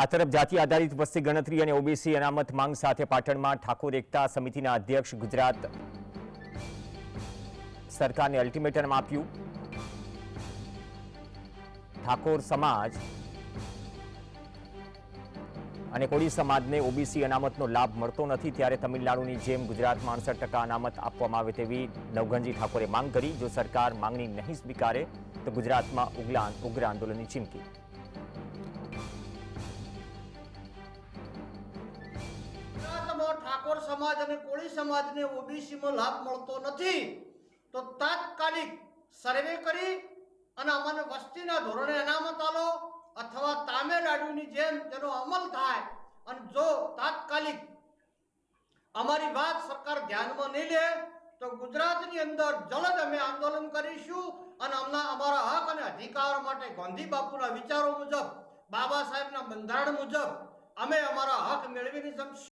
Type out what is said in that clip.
આ તરફ જાતિ આધારિત વસ્તી ગણતરી અને ઓબીસી અનામત માંગ સાથે પાટણમાં ઠાકોર એકતા સમિતિના અધ્યક્ષ ગુજરાત સરકારને અલ્ટિમેટમ આપ્યું. ઠાકોર સમાજ અને કોળી સમાજને ઓબીસી અનામતનો લાભ મળતો નથી ત્યારે તમિલનાડુની જેમ ગુજરાતમાં અડસઠ ટકા અનામત આપવામાં આવે તેવી નવઘનજી ઠાકોરે માંગ કરી. જો સરકાર માંગણી નહીં સ્વીકારે તો ગુજરાતમાં ઉગ્ર ઉગ્ર આંદોલનની ચીમકી. ઠાકોર સમાજ અને કોળી સમાજને ઓબીસીમાં લાભ મળતો નથી, તો તાત્કાલિક સર્વે કરી અને અમને વસ્તીના ધોરણે અનામત આલો અથવા તામિલનાડુની જેમ તેનો અમલ થાય. અને જો તાત્કાલિક અમારી વાત સરકાર ધ્યાનમાં નહીં લે, તો ગુજરાતની અંદર જલદ અમે આંદોલન કરીશું અને અમના અમારા હક અને અધિકાર માટે ગાંધી બાપુના વિચારો મુજબ, બાબા સાહેબના બંધારણ મુજબ, અમે અમારા હક મેળવીને જમશું.